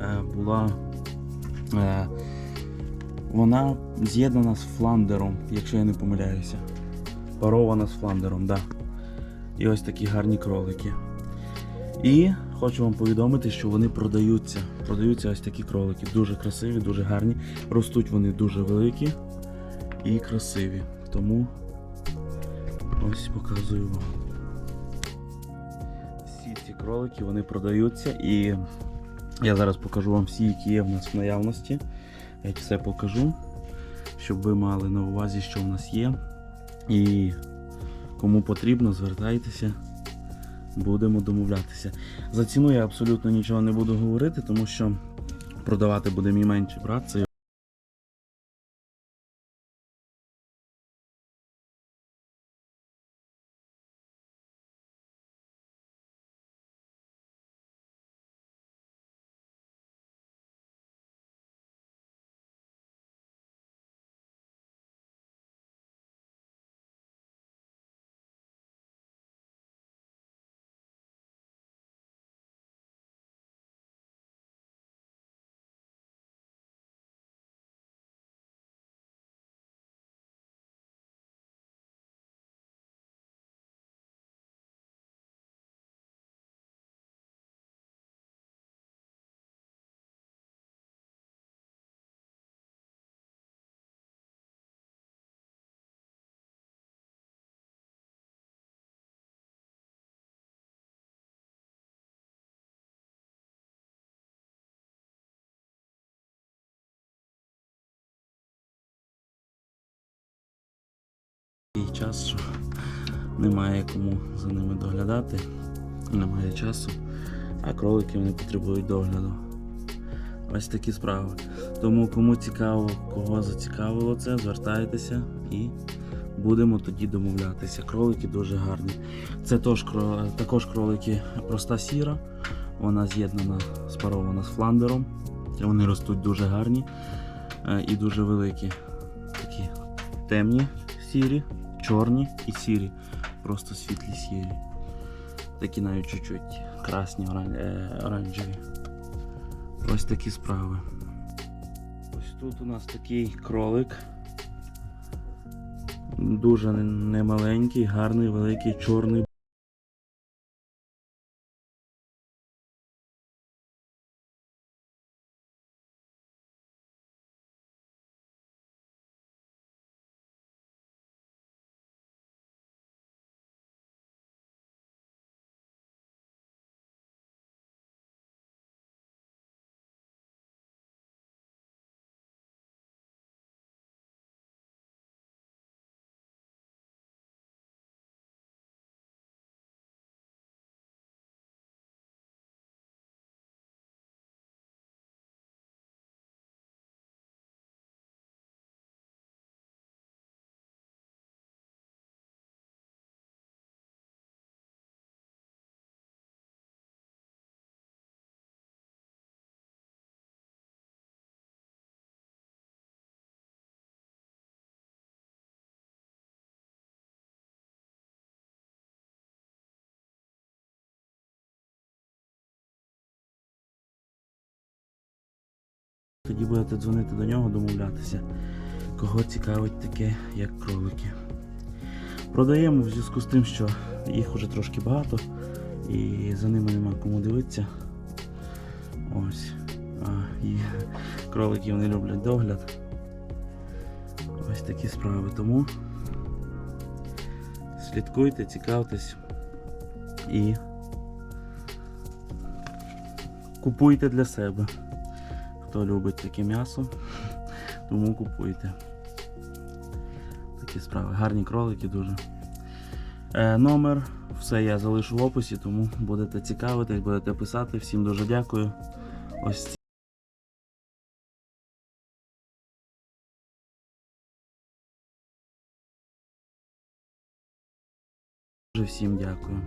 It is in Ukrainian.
е, була. Е, вона з'єднана з фландером, якщо я не помиляюся. Парована з фландером. Да. І ось такі гарні кролики. І хочу вам повідомити, що вони продаються. Продаються ось такі кролики. Дуже красиві, дуже гарні. Ростуть вони дуже великі і красиві. Тому ось показую вам. Всі ці кролики вони продаються і я зараз покажу вам всі, які є в нас в наявності. Я все покажу, щоб ви мали на увазі, що в нас є. І кому потрібно, звертайтеся, будемо домовлятися. За ціну я абсолютно нічого не буду говорити, тому що продавати буде мій менший брат. Це такий час, що немає кому за ними доглядати, немає часу, а кролики вони потребують догляду. Ось такі справи. Тому кому цікаво, кого зацікавило це, звертайтеся і будемо тоді домовлятися. Кролики дуже гарні. Це також кролики проста сіра. Вона з'єднана, спарована з фландером. Вони ростуть дуже гарні е, і дуже великі. Такі темні сірі, чорні і сірі. Просто світлі сірі. Такі навіть чуть-чуть красні, е, оранжеві. Ось такі справи. Ось тут у нас такий кролик. Дуже немаленький, гарний, великий, чорний. Тоді будете дзвонити до нього, домовлятися, кого цікавить таке, як кролики. Продаємо в зв'язку з тим, що їх уже трошки багато і за ними нема кому дивитися. Ось. А, і кролики вони люблять догляд. Ось такі справи. Тому слідкуйте, цікавтесь і купуйте для себе. Хто любить таке м'ясо, тому купуйте. Такі справи. Гарні кролики дуже. Е, номер, все я залишу в описі, тому будете цікавитись, будете писати. Всім дуже дякую. Ось всім дякую.